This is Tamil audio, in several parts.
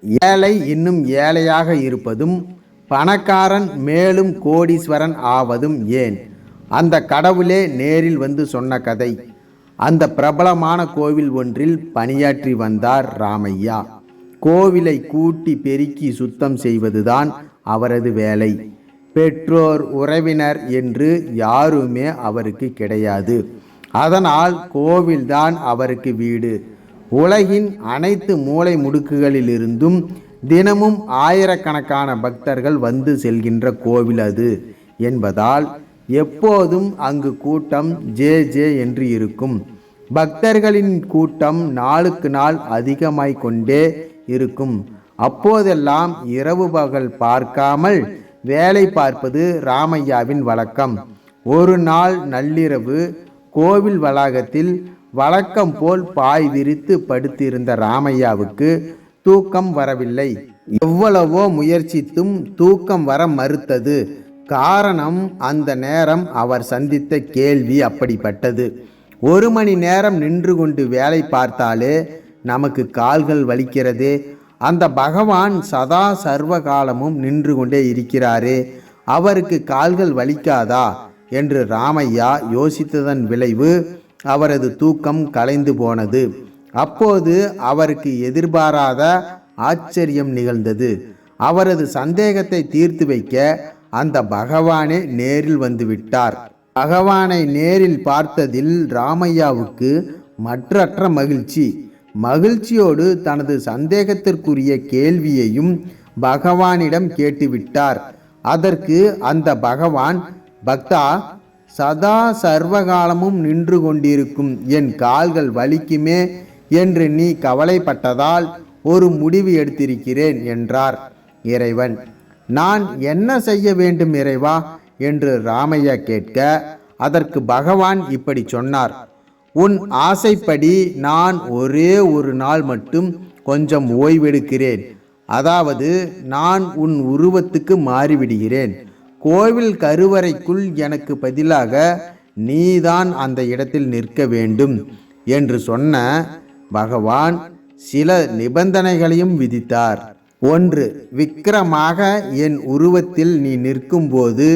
ஏழை இன்னும் ஏழையாக இருப்பதும் பணக்காரன் மேலும் கோடீஸ்வரன் ஆவதும் ஏன்? அந்த கடவுளே நேரில் வந்து சொன்ன கதை. அந்த பிரபலமான கோவில் ஒன்றில் பணியாற்றி வந்தார் ராமையா. கோவிலை கூட்டி பெருக்கி சுத்தம் செய்வதுதான் அவரது வேலை. பெற்றோர் உறவினர் என்று யாருமே அவருக்கு கிடையாது. அதனால் கோவில்தான் அவருக்கு வீடு. உலகின் அனைத்து மூலை முடுக்குகளிலிருந்தும் தினமும் ஆயிரக்கணக்கான பக்தர்கள் வந்து செல்கின்ற கோவில் அது என்பதால் எப்போதும் அங்கு கூட்டம் ஜே ஜே என்று இருக்கும். பக்தர்களின் கூட்டம் நாளுக்கு நாள் அதிகமாய் கொண்டே இருக்கும். அப்போதெல்லாம் இரவு பகல் பார்க்காமல் வேலை பார்ப்பது ராமையாவின் வழக்கம். ஒரு நாள் நள்ளிரவு கோவில் வளாகத்தில் வழக்கம் போல் பாய் விரித்து படுத்திருந்த ராமையாவுக்கு தூக்கம் வரவில்லை. எவ்வளவோ முயற்சித்தும் தூக்கம் வர மறுத்தது. காரணம் அந்த நேரம் அவர் சந்தித்த கேள்வி அப்படிப்பட்டது. ஒரு மணி நேரம் நின்று கொண்டு வேலை பார்த்தாலே நமக்கு கால்கள் வலிக்கிறதே. அந்த பகவான் சதா சர்வ காலமும் நின்று கொண்டே இருக்கிறாரே. அவருக்கு கால்கள் வலிக்காதா? என்று ராமையா யோசித்ததன் விளைவு அவரது தூக்கம் கலைந்து போனது. அப்போது அவருக்கு எதிர்பாராத ஆச்சரியம் நிகழ்ந்தது. அவரது சந்தேகத்தை தீர்த்து வைக்க அந்த பகவானே நேரில் வந்துவிட்டார். பகவானை நேரில் பார்த்ததில் ராமையாவுக்கு மற்றற்ற மகிழ்ச்சி. மகிழ்ச்சியோடு தனது சந்தேகத்திற்குரிய கேள்வியையும் பகவானிடம் கேட்டுவிட்டார். அதற்கு அந்த பகவான் பக்தா சதா சர்வகாலமும் நின்று கொண்டிருக்கும். என் கால்கள் வலிக்குமே என்று நீ கவலைப்பட்டதால் ஒரு முடிவு எடுத்திருக்கிறேன் என்றார் இறைவன். நான் என்ன செய்ய வேண்டும் இறைவா? என்று ராமையா கேட்க அதற்கு பகவான் இப்படி சொன்னார். உன் ஆசைப்படி நான் ஒரே ஒரு நாள் மட்டும் கொஞ்சம் ஓய்வெடுக்கிறேன். அதாவது நான் உன் உருவத்துக்கு மாறிவிடுகிறேன். கோவில் கருவறைக்குள் எனக்கு பதிலாக நீதான் அந்த இடத்தில் நிற்க வேண்டும் என்று சொன்ன பகவான் சில நிபந்தனைகளையும் விதித்தார். ஒன்று விக்கிரமாக என் உருவத்தில் நீ நிற்கும்போது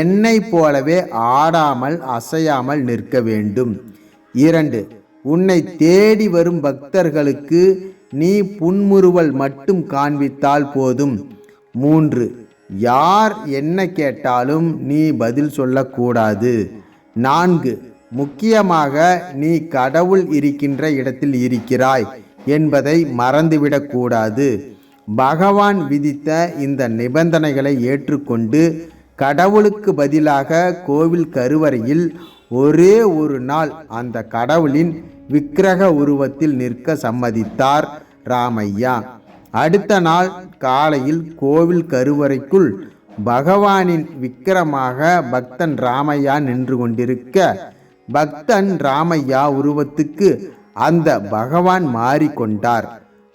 என்னை போலவே ஆடாமல் அசையாமல் நிற்க வேண்டும். இரண்டு உன்னை தேடி வரும் பக்தர்களுக்கு நீ புன்முறுவல் மட்டும் காண்பித்தால் போதும். மூன்று யார் என்ன கேட்டாலும் நீ பதில் சொல்லக்கூடாது. நான்கு முக்கியமாக நீ கடவுள் இருக்கின்ற இடத்தில் இருக்கிறாய் என்பதை மறந்துவிடக்கூடாது. பகவான் விதித்த இந்த நிபந்தனைகளை ஏற்றுக்கொண்டு கடவுளுக்கு பதிலாக கோவில் கருவறையில் ஒரே ஒரு நாள் அந்த கடவுளின் விக்கிரக உருவத்தில் நிற்க சம்மதித்தார் ராமையா. அடுத்த நாள் காலையில் கோவில் கருவறைக்குள் பகவானின் விக்கிரமாக பக்தன் ராமையா நின்று கொண்டிருக்க பக்தன் ராமையா உருவத்துக்கு அந்த பகவான் மாறிக்கொண்டார்.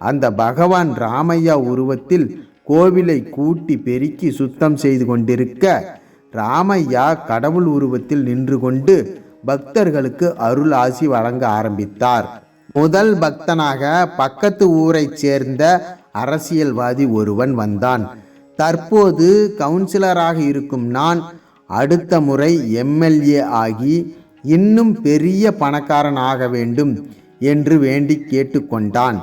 அந்த பகவான் ராமையா உருவத்தில் கோவிலை கூட்டி பெருக்கி சுத்தம் செய்து கொண்டிருக்க ராமையா கடவுள் உருவத்தில் நின்று கொண்டு பக்தர்களுக்கு அருள் ஆசி வழங்க ஆரம்பித்தார். முதல் பக்தனாக பக்கத்து ஊரைச் சேர்ந்த அரசியல்வாதி ஒருவன் வந்தான். தற்போது கவுன்சிலராக இருக்கும் நான் அடுத்த முறை எம்எல்ஏ ஆகி இன்னும் பெரிய பணக்காரன் ஆக வேண்டும் என்று வேண்டி கேட்டுக்கொண்டான்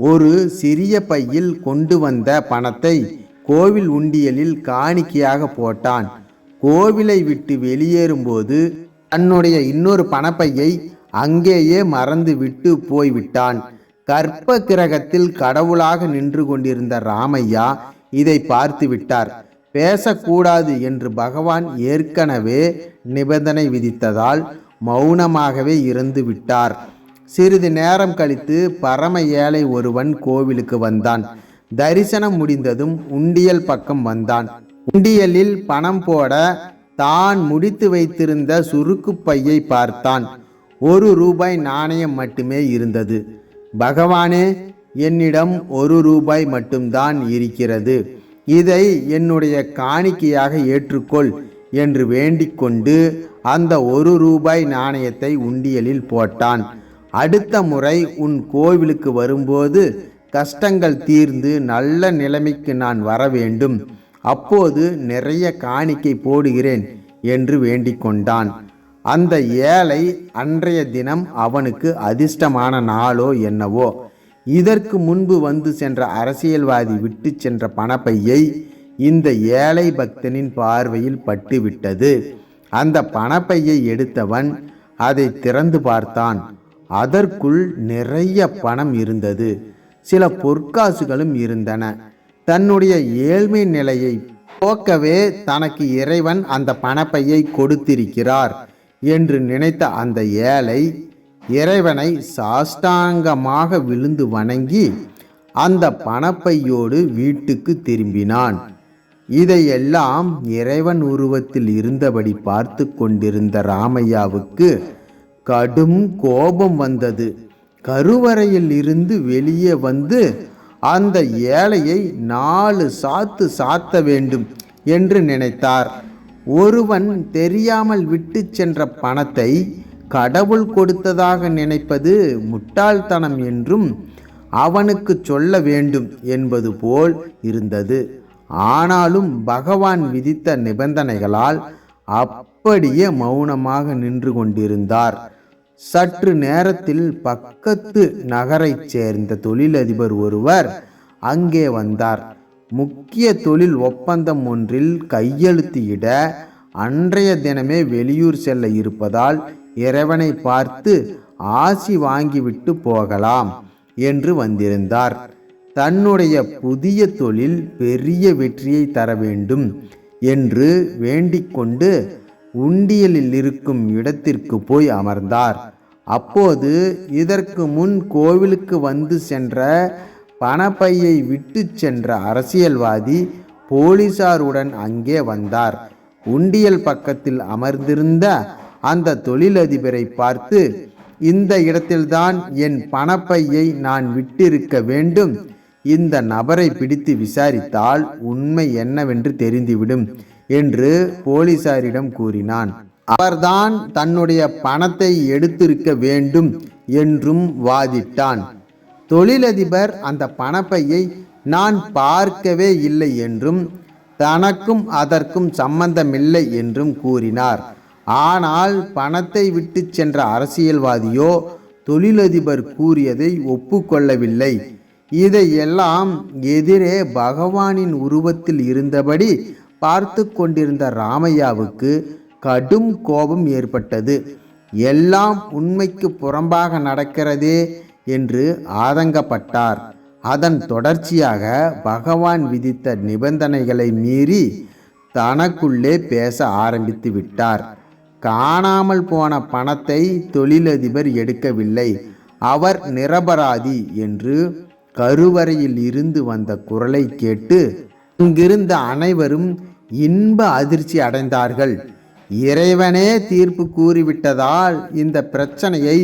ஒரு சிறிய பையில் கொண்டு வந்த பணத்தை கோவில் உண்டியலில் காணிக்கையாக போட்டான். கோவிலை விட்டு வெளியேறும்போது தன்னுடைய இன்னொரு பணப்பையை அங்கேயே மறந்து விட்டு போய்விட்டான். கற்ப கிரகத்தில் கடவுளாக நின்று கொண்டிருந்த ராமையா இதை பார்த்து விட்டார். பேசக்கூடாது என்று பகவான் ஏற்கனவே நிபந்தனை விதித்ததால் மௌனமாகவே இருந்து விட்டார். சிறிது நேரம் கழித்து பரம ஏழை ஒருவன் கோவிலுக்கு வந்தான். தரிசனம் முடிந்ததும் உண்டியல் பக்கம் வந்தான். உண்டியலில் பணம் போட தான் முடித்து வைத்திருந்த சுருக்கு பையை பார்த்தான். ஒரு ரூபாய் நாணயம் மட்டுமே இருந்தது. பகவானே என்னிடம் ஒரு ரூபாய் மட்டும்தான் இருக்கிறது. இதை என்னுடைய காணிக்கையாக ஏற்றுக்கொள் என்று வேண்டிக்கொண்டு அந்த ஒரு ரூபாய் நாணயத்தை உண்டியலில் போட்டான். அடுத்த முறை உன் கோவிலுக்கு வரும்போது கஷ்டங்கள் தீர்ந்து நல்ல நிலைமைக்கு நான் வர வேண்டும். அப்போது நிறைய காணிக்கை போடுகிறேன் என்று வேண்டிக்கொண்டான். அந்த ஏழை அன்றைய தினம் அவனுக்கு அதிர்ஷ்டமான நாளோ என்னவோ? இதற்கு முன்பு வந்து சென்ற அரசியல்வாதி விட்டு சென்ற பணப்பையை இந்த ஏழை பக்தனின் பார்வையில் பட்டுவிட்டது. அந்த பணப்பையை எடுத்தவன் அதை திறந்து பார்த்தான். அதற்குள் நிறைய பணம் இருந்தது. சில பொற்காசுகளும் இருந்தன. தன்னுடைய ஏழ்மை நிலையை போக்கவே தனக்கு இறைவன் அந்த பணப்பையை கொடுத்திருக்கிறார். என்று நினைத்த அந்த ஏழை இறைவனை சாஷ்டாங்கமாக விழுந்து வணங்கி அந்த பணப்பையோடு வீட்டுக்கு திரும்பினான். இதையெல்லாம் இறைவன் உருவத்தில் இருந்தபடி பார்த்து கொண்டிருந்த ராமையாவுக்கு கடும் கோபம் வந்தது. கருவறையில் இருந்து வெளியே வந்து அந்த ஏழையை நாலு சாத்து சாத்த வேண்டும் என்று நினைத்தார். ஒருவன் தெரியாமல் விட்டு சென்ற பணத்தை கடவுள் கொடுத்ததாக நினைப்பது முட்டாள்தனம் என்றும் அவனுக்கு சொல்ல வேண்டும் என்பது போல் இருந்தது. ஆனாலும் பகவான் விதித்த நிபந்தனைகளால் அப்படியே மௌனமாக நின்று கொண்டிருந்தார். சற்று நேரத்தில் பக்கத்து நகரைச் சேர்ந்த தொழிலதிபர் ஒருவர் அங்கே வந்தார். முக்கிய தொழில் ஒப்பந்தம் ஒன்றில் கையெழுத்திட அன்றைய தினமே வெளியூர் செல்ல இருப்பதால் இறைவனை பார்த்து ஆசி வாங்கிவிட்டு போகலாம் என்று வந்திருந்தார். தன்னுடைய புதிய தொழில் பெரிய வெற்றியை தர வேண்டும் என்று வேண்டிக்கொண்டு உண்டியலில் இருக்கும் இடத்திற்கு போய் அமர்ந்தார். அப்போது இதற்கு முன் கோவிலுக்கு வந்து சென்ற பணப்பையை விட்டு சென்ற அரசியல்வாதி போலீசாருடன் அங்கே வந்தார். உண்டியல் பக்கத்தில் அமர்ந்திருந்த அந்த தொழிலதிபரை பார்த்து இந்த இடத்தில்தான் என் பணப்பையை நான் விட்டிருக்க வேண்டும். இந்த நபரை பிடித்து விசாரித்தால் உண்மை என்னவென்று தெரிந்துவிடும் என்று போலீசாரிடம் கூறினான். அவர்தான் தன்னுடைய பணத்தை எடுத்திருக்க வேண்டும் என்றும் வாதிட்டான். தொழிலதிபர் அந்த பணப்பையை நான் பார்க்கவே இல்லை என்றும் தனக்கும் அதற்கும் சம்பந்தமில்லை என்றும் கூறினார். ஆனால் பணத்தை விட்டு சென்ற அரசியல்வாதியோ தொழிலதிபர் கூறியதை ஒப்புக்கொள்ளவில்லை. இதையெல்லாம் எதிரே பகவானின் உருவத்தில் இருந்தபடி பார்த்து கொண்டிருந்த ராமையாவுக்கு கடும் கோபம் ஏற்பட்டது. எல்லாம் உண்மைக்கு புறம்பாக நடக்கிறதே என்று ஆதங்கப்பட்டார். அதன் தொடர்ச்சியாக பகவான் விதித்த நிபந்தனைகளை மீறி தனக்குள்ளே பேச ஆரம்பித்து விட்டார். காணாமல் போன பணத்தை தொழிலதிபர் எடுக்கவில்லை. அவர் நிரபராதி என்று கருவறையில் இருந்து வந்த குரலை கேட்டு அங்கிருந்த அனைவரும் இன்ப அதிர்ச்சி அடைந்தார்கள். இறைவனே தீர்ப்பு கூறிவிட்டதால் இந்த பிரச்சனையை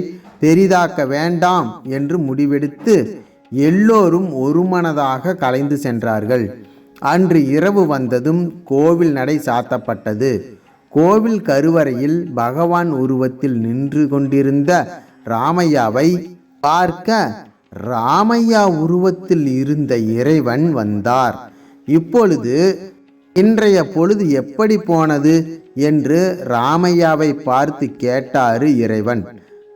பெரிதாக்க வேண்டாம் என்று முடிவெடுத்து எல்லோரும் ஒருமனதாக கலைந்து சென்றார்கள். அன்று இரவு வந்ததும் கோவில் நடை சாத்தப்பட்டது. கோவில் கருவறையில் பகவான் உருவத்தில் நின்று கொண்டிருந்த ராமையாவை பார்க்க ராமையா உருவத்தில் இருந்த இறைவன் வந்தார். இப்பொழுது இன்றைய பொழுது எப்படி போனது? என்று ராமையாவை பார்த்து கேட்டாரு இறைவன்.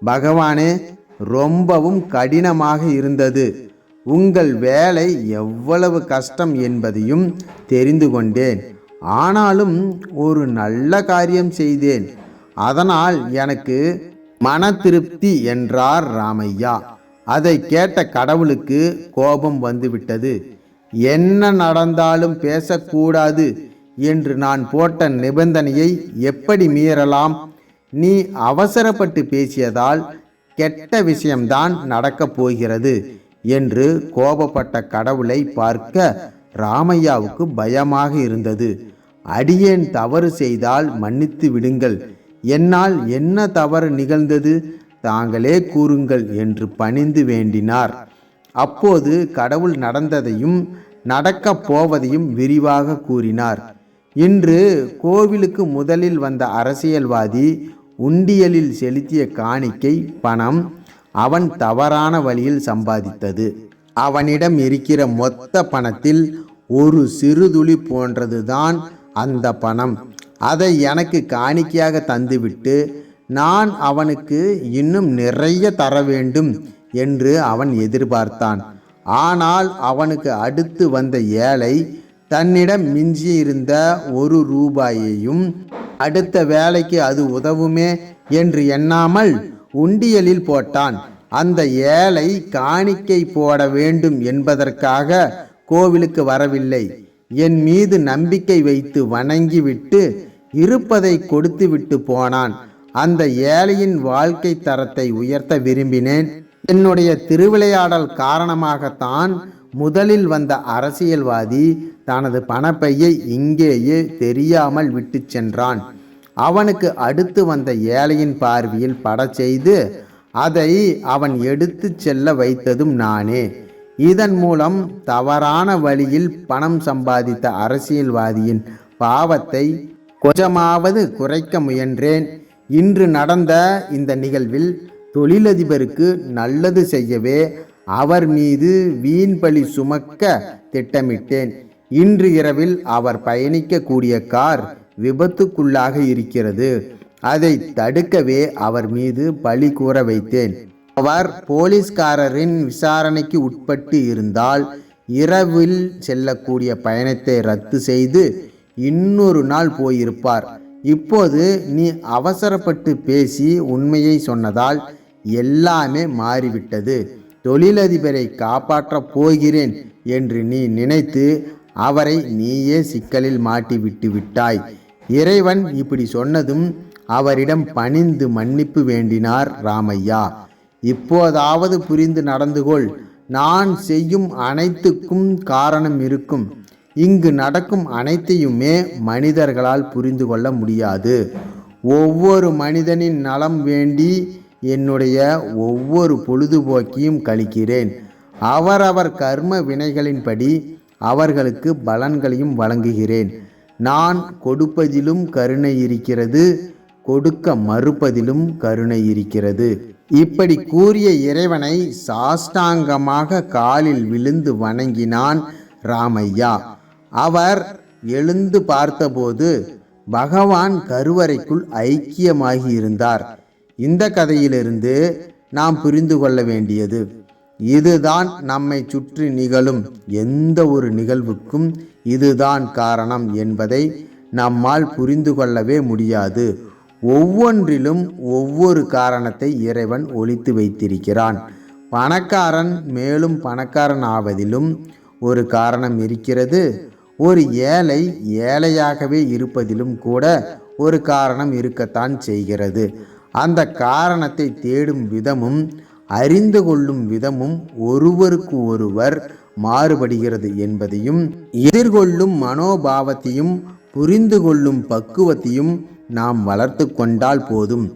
பகவானே ரொம்பவும் கடினமாக இருந்தது. உங்கள் வேலை எவ்வளவு கஷ்டம் என்பதையும் தெரிந்து கொண்டேன். ஆனாலும் ஒரு நல்ல காரியம் செய்தேன். அதனால் எனக்கு மன திருப்தி என்றார் ராமையா. அதை கேட்ட கடவுளுக்கு கோபம் வந்துவிட்டது. என்ன நடந்தாலும் பேசக்கூடாது என்று நான் போட்ட நிபந்தனையை எப்படி மீறலாம்? நீ அவசரப்பட்டு பேசியதால் கெட்ட விஷயம்தான் நடக்கப் போகிறது என்று கோபப்பட்ட கடவுளை பார்க்க ராமையாவுக்கு பயமாக இருந்தது. அடியேன் தவறு செய்தால் மன்னித்து விடுங்கள். என்னால் என்ன தவறு நிகழ்ந்தது? தாங்களே கூறுங்கள் என்று பணிந்து வேண்டினார். அப்போது கடவுள் நடந்ததையும் நடக்கப் போவதையும் விரிவாக கூறினார். இன்று கோவிலுக்கு முதலில் வந்த அரசியல்வாதி உண்டியலில் செலுத்திய காணிக்கை பணம் அவன் தவறான வழியில் சம்பாதித்தது. அவனிடம் இருக்கிற மொத்த பணத்தில் ஒரு சிறுதுளி போன்றதுதான் அந்த பணம். அதை எனக்கு காணிக்கையாக தந்துவிட்டு நான் அவனுக்கு இன்னும் நிறைய தர வேண்டும் என்று அவன் எதிர்பார்த்தான். ஆனால் அவனுக்கு அடுத்து வந்த ஏழை தன்னிடம் மிஞ்சியிருந்த ஒரு ரூபாயையும் அடுத்த வேலைக்கு அது உதவுமே என்று எண்ணாமல் உண்டியலில் போட்டான். அந்த ஏழை காணிக்கை போட வேண்டும் என்பதற்காக கோவிலுக்கு வரவில்லை. என் மீது நம்பிக்கை வைத்து வணங்கிவிட்டு இருப்பதை கொடுத்துவிட்டு போனான். அந்த ஏழையின் வாழ்க்கை தரத்தை உயர்த்த விரும்பினேன். என்னுடைய திருவிளையாடல் காரணமாகத்தான் முதலில் வந்த அரசியல்வாதி தனது பணப்பையை இங்கேயே தெரியாமல் விட்டு சென்றான். அவனுக்கு அடுத்து வந்த ஏழையின் பார்வையில் பட செய்து அதை அவன் எடுத்து செல்ல வைத்ததும் நானே. இதன் மூலம் தவறான வழியில் பணம் சம்பாதித்த அரசியல்வாதியின் பாவத்தை கொஞ்சமாவது குறைக்க முயன்றேன். இன்று நடந்த இந்த நிகழ்வில் தொழிலதிபருக்கு நல்லது செய்யவே அவர் மீது வீண் பழி சுமக்க திட்டமிட்டேன். இன்று இரவில் அவர் பயணிக்கக்கூடிய கார் விபத்துக்குள்ளாக இருக்கிறது. அதை தடுக்கவே அவர் மீது பழி கூற வைத்தேன். அவர் போலீஸ்காரரின் விசாரணைக்கு உட்பட்டு இருந்தால் இரவில் செல்லக்கூடிய பயணத்தை ரத்து செய்து இன்னொரு நாள் போயிருப்பார். இப்போது நீ அவசரப்பட்டு பேசி உண்மையை சொன்னதால் எல்லாமே மாறிவிட்டது. தொழிலதிபரை காப்பாற்றப் போகிறேன் என்று நீ நினைத்து அவரை நீயே சிக்கலில் மாட்டி விட்டு விட்டாய். இறைவன் இப்படி சொன்னதும் அவரிடம் பணிந்து மன்னிப்பு வேண்டினார் ராமையா. இப்போதாவது புரிந்து நடந்து கொள் நான் செய்யும் அனைத்துக்கும் காரணம் இருக்கும். இங்கு நடக்கும் அனைத்தையுமே மனிதர்களால் புரிந்து கொள்ள முடியாது. ஒவ்வொரு மனிதனின் நலம் வேண்டி என்னுடைய ஒவ்வொரு பொழுதுபோக்கையும் கழிக்கிறேன். அவரவர் கர்ம வினைகளின்படி அவர்களுக்கு பலன்களையும் வழங்குகிறேன். நான் கொடுப்பதிலும் கருணை இருக்கிறது கொடுக்க மறுப்பதிலும் கருணை இருக்கிறது. இப்படி கூறிய இறைவனை சாஷ்டாங்கமாக காலில் விழுந்து வணங்கினான் ராமையா. அவர் எழுந்து பார்த்தபோது பகவான் கருவறைக்குள் ஐக்கியமாகி இருந்தார். இந்த கதையிலிருந்து நாம் புரிந்து கொள்ள வேண்டியது. இதுதான் நம்மை சுற்றி நிகழும் எந்த ஒரு நிகழ்வுக்கும் இதுதான் காரணம் என்பதை நம்மால் புரிந்து கொள்ளவே முடியாது. ஒவ்வொன்றிலும் ஒவ்வொரு காரணத்தை இறைவன் ஒழித்து வைத்திருக்கிறான். பணக்காரன் மேலும் பணக்காரன் ஆவதிலும் ஒரு காரணம் இருக்கிறது. ஒரு ஏழை ஏழையாகவே இருப்பதிலும் கூட ஒரு காரணம் இருக்கத்தான் செய்கிறது. அந்த காரணத்தை தேடும் விதமும் அறிந்து கொள்ளும் விதமும் ஒருவருக்கு ஒருவர் மாறுபடுகிறது என்பதையும் எதிர்கொள்ளும் மனோபாவத்தையும் புரிந்து கொள்ளும் பக்குவத்தையும் நாம் வளர்த்து கொண்டால் போதும்.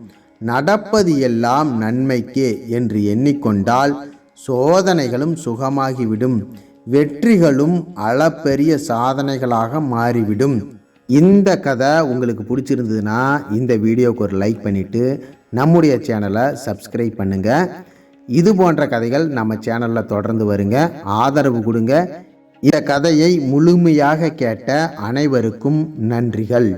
நடப்பது எல்லாம் நன்மைக்கே என்று எண்ணிக்கொண்டால் சோதனைகளும் சுகமாகிவிடும். வெற்றிகளும் அளப்பெரிய சாதனைகளாக மாறிவிடும். இந்த கதை உங்களுக்கு பிடிச்சிருந்ததுன்னா இந்த வீடியோவுக்கு ஒரு லைக் பண்ணிவிட்டு நம்முடைய சேனலை சப்ஸ்கிரைப் பண்ணுங்கள் இது போன்ற கதைகள் நம்ம சேனலில் தொடர்ந்து வருங்க. ஆதரவு கொடுங்க. இந்த கதையை முழுமையாக கேட்ட அனைவருக்கும் நன்றிகள்.